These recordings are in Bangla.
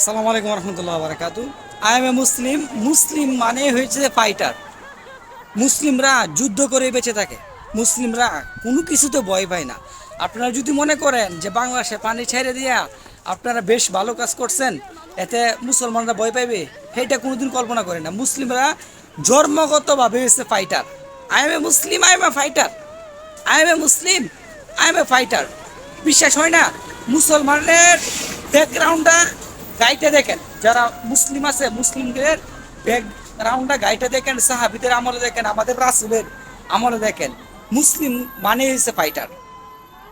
আসসালামু আলাইকুম রহমতুল্লাহ বারাকাতু। আই এম এ মুসলিম মুসলিম মানে হয়েছে ফাইটার মুসলিমরা যুদ্ধ করে বেঁচে থাকে। মুসলিমরা কোনো কিছুতে ভয় পায় না। আপনারা যদি মনে করেন যে বাংলাদেশে পানি ছেড়ে দিয়া আপনারা বেশ ভালো কাজ করছেন, এতে মুসলমানরা ভয় পাইবে, সেইটা কোনোদিন কল্পনা করে না। মুসলিমরা জন্মগতভাবে হচ্ছে fighter I am a Muslim I am a fighter I am a Muslim I am a fighter বিশ্বাস হয় না? মুসলমানের ব্যাকগ্রাউন্ডটা গাইতে দেখেন, যারা মুসলিম আছে, মুসলিমদের ব্যাকগ্রাউন্ডটা গাইতে দেখেন, সাহাবিদের আমলে দেখেন, আমাদের রাসুলের আমলে দেখেন। মুসলিম মানে হয়েছে ফাইটার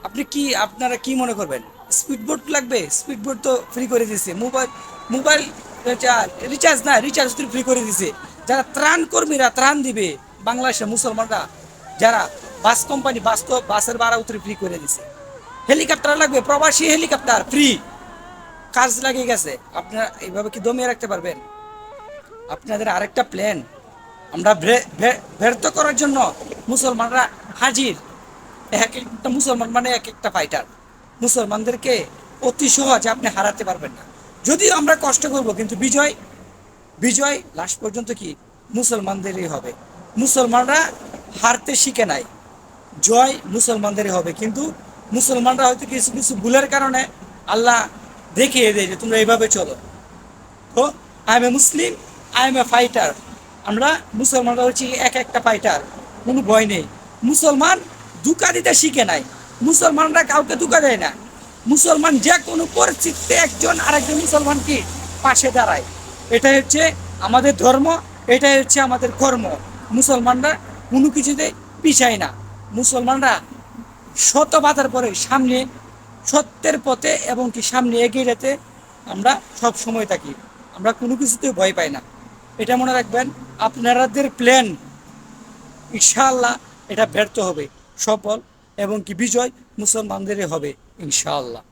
আপনি কি, আপনারা কি মনে করবেন? স্পিড লাগবে? স্পিড তো ফ্রি করে দিয়েছে মোবাইল মোবাইল রিচার্জ না রিচার্জ তো ফ্রি করে দিয়েছে যারা ত্রাণ কর্মীরা ত্রাণ দিবে, বাংলাদেশের মুসলমানরা, যারা বাস কোম্পানি বাস তো, বাসের ভাড়া উত্তরে ফ্রি করে দিছে। হেলিকপ্টার লাগবে, প্রবাসী হেলিকপ্টার ফ্রি কাজ লাগিয়ে গেছে। আপনারা এইভাবে কি দমিয়ে রাখতে পারবেন? আপনাদের আরেকটা প্ল্যান আমরা ব্যর্থ করার জন্য মুসলমানরা হাজির। এক একটা মুসলমান মানে এক একটা ফাইটার মুসলমানদেরকে অতি সহজে আপনি হারাতে পারবেন না। যদিও আমরা কষ্ট করব, কিন্তু বিজয় বিজয় লাস্ট পর্যন্ত কি মুসলমানদেরই হবে। মুসলমানরা হারতে শিখে নাই। জয় মুসলমানদেরই হবে। কিন্তু মুসলমানরা হয়তো কিছু কিছু ভুলের কারণে আল্লাহ দেখিয়ে দেয় যে তোমরা এইভাবে চলো। তো I am a Muslim I am a fighter আমরা মুসলমানরা হচ্ছি এক একটা ফাইটার কোনো ভয় নেই। মুসলমান দুকা দিতে শিখে নাই। মুসলমানরা কাউকে দুকা দেয় না। মুসলমান যে কোনো পরিস্থিতিতে একজন আরেকজন মুসলমান কি? পাশে দাঁড়ায়। এটাই হচ্ছে আমাদের ধর্ম, এটাই হচ্ছে আমাদের কর্ম। মুসলমানরা কোনো কিছুতে পিছায় না। মুসলমানরা শত বাধার পরে সামনে সত্যের পথে এবং কি সামনে এগিয়ে যেতে আমরা সব সময় থাকি। আমরা কোনো কিছুতে ভয় পাই না। এটা মনে রাখবেন, আপনারাদের প্ল্যান ইনশাআল্লাহ এটা ব্যর্থ হবে, সফল এবং কি বিজয় মুসলমানদেরই হবে, ইনশাআল্লাহ।